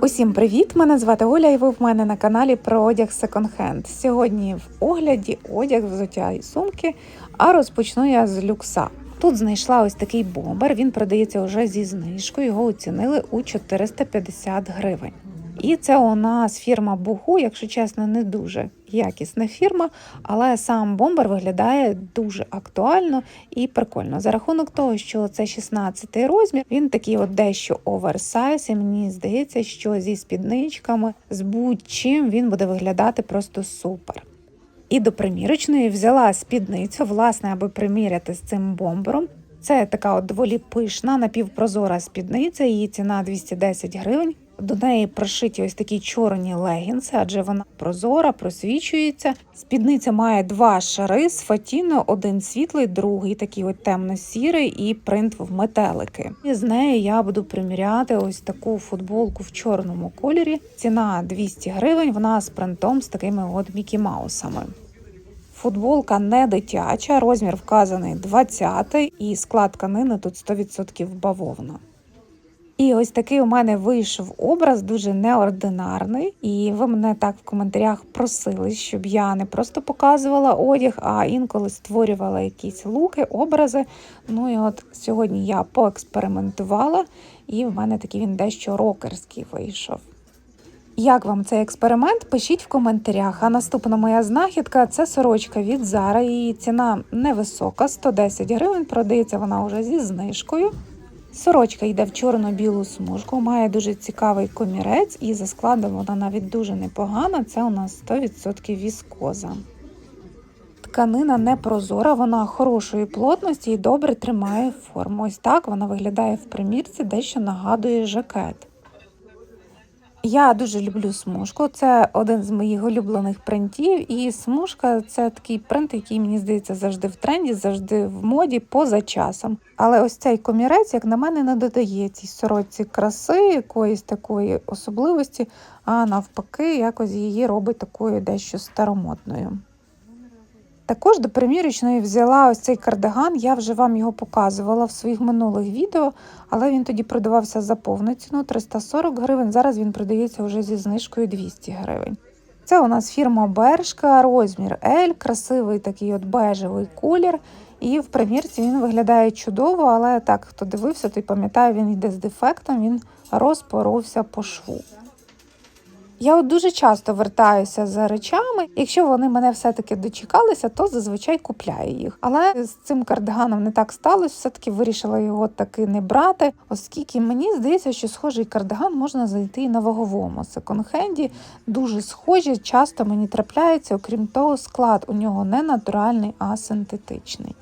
Усім привіт! Мене звати Оля, і ви в мене на каналі про одяг секонд-хенд. Сьогодні в огляді одяг, взуття і сумки, а розпочну я з люкса. Тут знайшла ось такий бомбер. Він продається вже зі знижкою. Його оцінили у 450 гривень. І це у нас фірма Бугу, якщо чесно, не дуже якісна фірма, але сам бомбер виглядає дуже актуально і прикольно. За рахунок того, що це 16-й розмір, він такий от дещо оверсайз, і мені здається, що зі спідничками, з будь-чим він буде виглядати просто супер. І до примірочної взяла спідницю, власне, аби приміряти з цим бомбером. Це така от доволі пишна, напівпрозора спідниця, її ціна 210 гривень. До неї прошиті ось такі чорні легінси, адже вона прозора, просвічується. Спідниця має два шари з фатіною, один світлий, другий такий от темно-сірий і принт в метелики. І з неї я буду приміряти ось таку футболку в чорному кольорі. Ціна 200 гривень. Вона з принтом з такими от Мікі Маусами. Футболка не дитяча, розмір вказаний 20 і склад тканини тут 100% бавовна. І ось такий у мене вийшов образ, дуже неординарний. І ви мене так в коментарях просили, щоб я не просто показувала одяг, а інколи створювала якісь луки, образи. Ну і от сьогодні я поекспериментувала, і в мене такий він дещо рокерський вийшов. Як вам цей експеримент? Пишіть в коментарях. А наступна моя знахідка це сорочка від Zara. Її ціна невисока, 110 гривень. Продається вона вже зі знижкою. Сорочка йде в чорно-білу смужку, має дуже цікавий комірець, і за складом вона навіть дуже непогана. Це у нас 100% віскоза. Тканина не прозора, вона хорошої плотності і добре тримає форму. Ось так вона виглядає в примірці, дещо нагадує жакет. Я дуже люблю смужку. Це один з моїх улюблених принтів. І смужка це такий принт, який мені здається завжди в тренді, завжди в моді, поза часом. Але ось цей комірець, як на мене, не додає цій сорочці краси, якоїсь такої особливості, а навпаки, якось її робить такою дещо старомодною. Також до примірочної взяла ось цей кардиган. Я вже вам його показувала в своїх минулих відео, але він тоді продавався за повну ціну 340 гривень. Зараз він продається вже зі знижкою 200 гривень. Це у нас фірма Бершка, розмір L, красивий такий от бежевий колір. І в примірці він виглядає чудово, але так, хто дивився, той пам'ятає, він йде з дефектом, він розпоровся по шву. Я от дуже часто вертаюся за речами. Якщо вони мене все-таки дочекалися, то зазвичай купляю їх. Але з цим кардиганом не так сталося. Все таки вирішила його таки не брати, оскільки мені здається, що схожий кардиган можна знайти і на ваговому секонд-хенді. Дуже схожі, часто мені трапляється. Окрім того, склад у нього не натуральний, а синтетичний.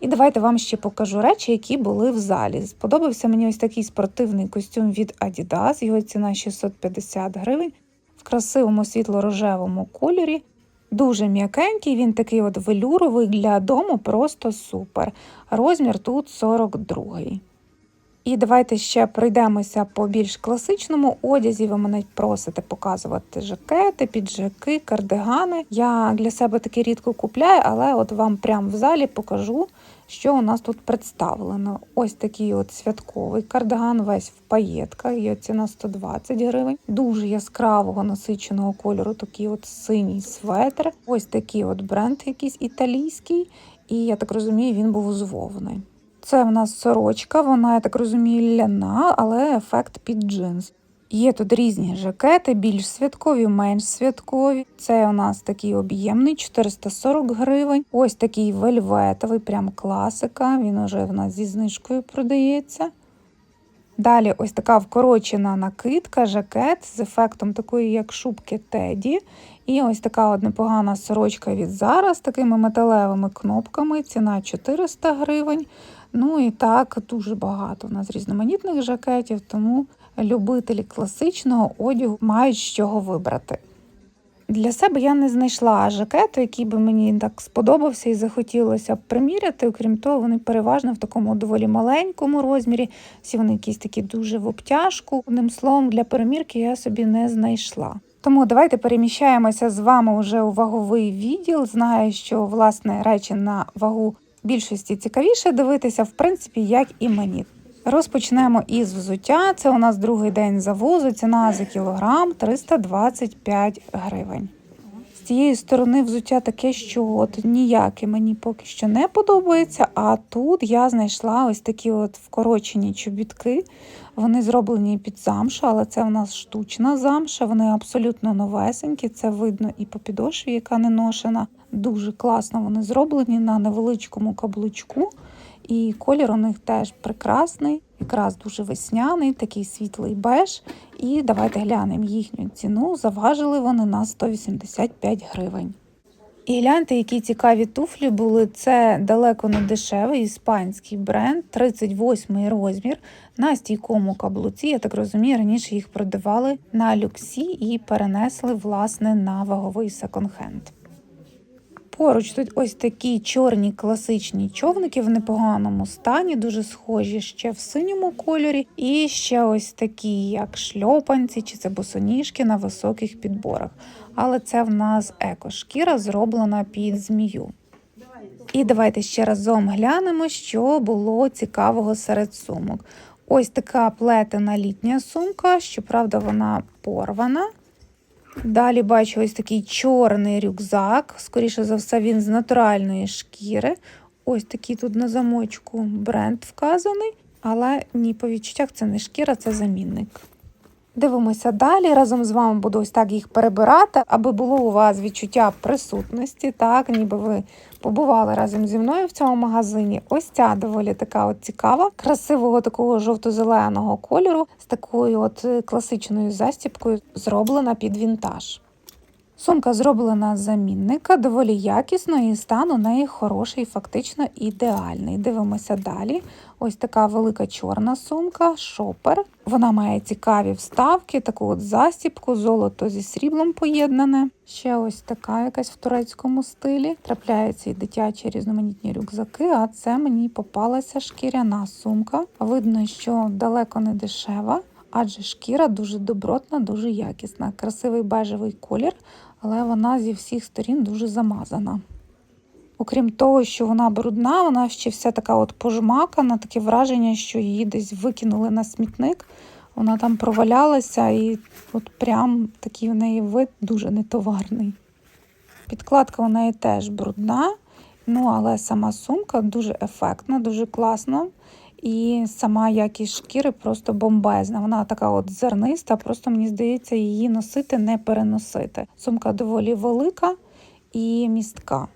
І давайте вам ще покажу речі, які були в залі. Сподобався мені ось такий спортивний костюм від Adidas, його ціна 650 гривень в красивому світло-рожевому кольорі. Дуже м'якенький, він такий от велюровий для дому, просто супер. Розмір тут 42 І давайте ще пройдемося по більш класичному одязі. Ви мене просите показувати жакети, піджаки, кардигани. Я для себе таки рідко купляю, але от вам прямо в залі покажу, що у нас тут представлено. Ось такий от святковий кардиган, весь в паєтках, його ціна 120 гривень. Дуже яскравого насиченого кольору, такий от синій светр. Ось такий от бренд, якийсь італійський, і я так розумію, він був з. Це в нас сорочка, вона, я так розумію, ляна, але ефект під джинс. Є тут різні жакети, більш святкові, менш святкові. Це у нас такий об'ємний 440 гривень. Ось такий вельветовий, прям класика. Він уже в нас зі знижкою продається. Далі ось така вкорочена накидка, жакет з ефектом такої, як шубки Теді. І ось така от непогана сорочка від Zara з такими металевими кнопками. Ціна 400 гривень. Ну і так, дуже багато у нас різноманітних жакетів, тому любителі класичного одягу мають з чого вибрати. Для себе я не знайшла жакету, який би мені так сподобався і захотілося б приміряти. Окрім того, вони переважно в такому доволі маленькому розмірі. Всі вони якісь такі дуже в обтяжку. Одним словом, для перемірки я собі не знайшла. Тому давайте переміщаємося з вами вже у ваговий відділ. Знаю, що власне речі на вагу більшості цікавіше дивитися, в принципі, як і мені. Розпочнемо із взуття. Це у нас другий день завозу. Ціна за кілограм 325 гривень. Цієї сторони взуття таке, що от ніяке мені поки що не подобається. А тут я знайшла ось такі от вкорочені чобітки. Вони зроблені під замшу, але це у нас штучна замша. Вони абсолютно новесенькі. Це видно і по підошві, яка не ношена. Дуже класно вони зроблені на невеличкому каблучку. І колір у них теж прекрасний, якраз дуже весняний, такий світлий беж. І давайте глянемо їхню ціну. Заважили вони на 185 гривень. І гляньте, які цікаві туфлі були. Це далеко не дешевий іспанський бренд, 38 розмір на стійкому каблуці. Я так розумію, раніше їх продавали на люксі і перенесли власне на ваговий секонд-хенд. Поруч тут ось такі чорні класичні човники в непоганому стані, дуже схожі ще в синьому кольорі. І ще ось такі, як шльопанці чи це босоніжки на високих підборах. Але це в нас екошкіра, зроблена під змію. І давайте ще разом глянемо, що було цікавого серед сумок. Ось така плетена літня сумка, щоправда, вона порвана. Далі бачу ось такий чорний рюкзак. Скоріше за все, він з натуральної шкіри. Ось такий тут на замочку бренд вказаний, але ні, по відчуттях це не шкіра, це замінник. Дивимося далі. Разом з вами буду ось так їх перебирати, аби було у вас відчуття присутності, так, ніби ви побували разом зі мною в цьому магазині. Ось ця доволі така от цікава, красивого такого жовто-зеленого кольору з такою от класичною застіпкою, зроблена під вінтаж. Сумка зроблена з замінника, доволі якісно, і стан у неї хороший, фактично ідеальний. Дивимося далі. Ось така велика чорна сумка, шопер. Вона має цікаві вставки, таку от застіпку, золото зі сріблом поєднане. Ще ось така якась в турецькому стилі. Трапляються і дитячі різноманітні рюкзаки, а це мені попалася шкіряна сумка. Видно, що далеко не дешева. Адже шкіра дуже добротна, дуже якісна, красивий бежевий колір, але вона зі всіх сторін дуже замазана. Окрім того, що вона брудна, вона ще вся така от пожмакана, таке враження, що її десь викинули на смітник. Вона там провалялася і от прям такий в неї вид дуже нетоварний. Підкладка у неї теж брудна, ну але сама сумка дуже ефектна, дуже класна. І сама якість шкіри просто бомбезна. Вона така от зерниста, просто мені здається, її носити не переносити. Сумка доволі велика і містка.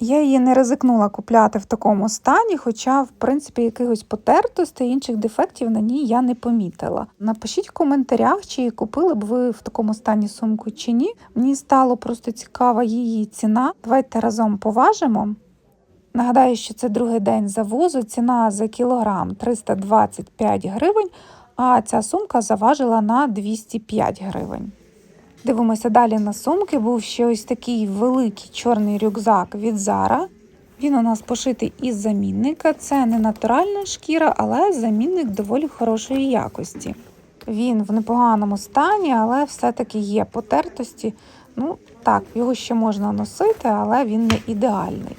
Я її не ризикнула купляти в такому стані, хоча, в принципі, якихось потертостей, інших дефектів на ній я не помітила. Напишіть в коментарях, чи купили б ви в такому стані сумку чи ні. Мені стало просто цікава її ціна. Давайте разом поважимо. Нагадаю, що це другий день завозу. Ціна за кілограм 325 гривень, а ця сумка заважила на 205 гривень. Дивимося далі на сумки. Був ще ось такий великий чорний рюкзак від Zara. Він у нас пошитий із замінника. Це не натуральна шкіра, але замінник доволі хорошої якості. Він в непоганому стані, але все-таки є потертості. Ну, так, його ще можна носити, але він не ідеальний.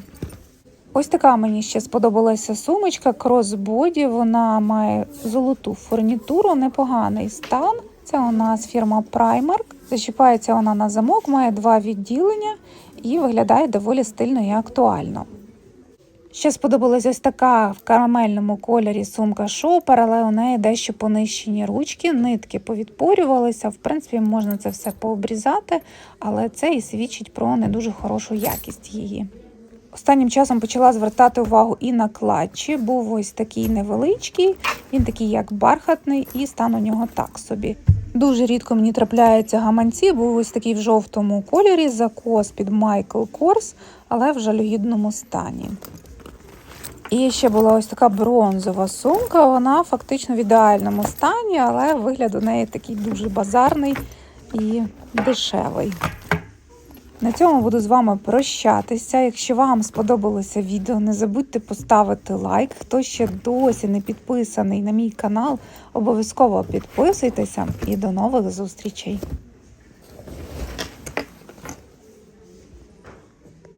Ось така мені ще сподобалася сумочка кросбоді. Вона має золоту фурнітуру, непоганий стан. Це у нас фірма Primark. Зачіпається вона на замок, має два відділення і виглядає доволі стильно і актуально. Ще сподобалась ось така в карамельному кольорі сумка шопер, але у неї дещо понищені ручки, нитки повідпорювалися. В принципі, можна це все пообрізати, але це і свідчить про не дуже хорошу якість її. Останнім часом почала звертати увагу і на клатчі. Був ось такий невеличкий, він такий як бархатний, і стан у нього так собі. Дуже рідко мені трапляються гаманці, був ось такий в жовтому кольорі, закос під Michael Kors, але в жалюгідному стані. І ще була ось така бронзова сумка. Вона фактично в ідеальному стані, але вигляд у неї такий дуже базарний і дешевий. На цьому буду з вами прощатися. Якщо вам сподобалося відео, не забудьте поставити лайк. Хто ще досі не підписаний на мій канал, обов'язково підписуйтеся і до нових зустрічей!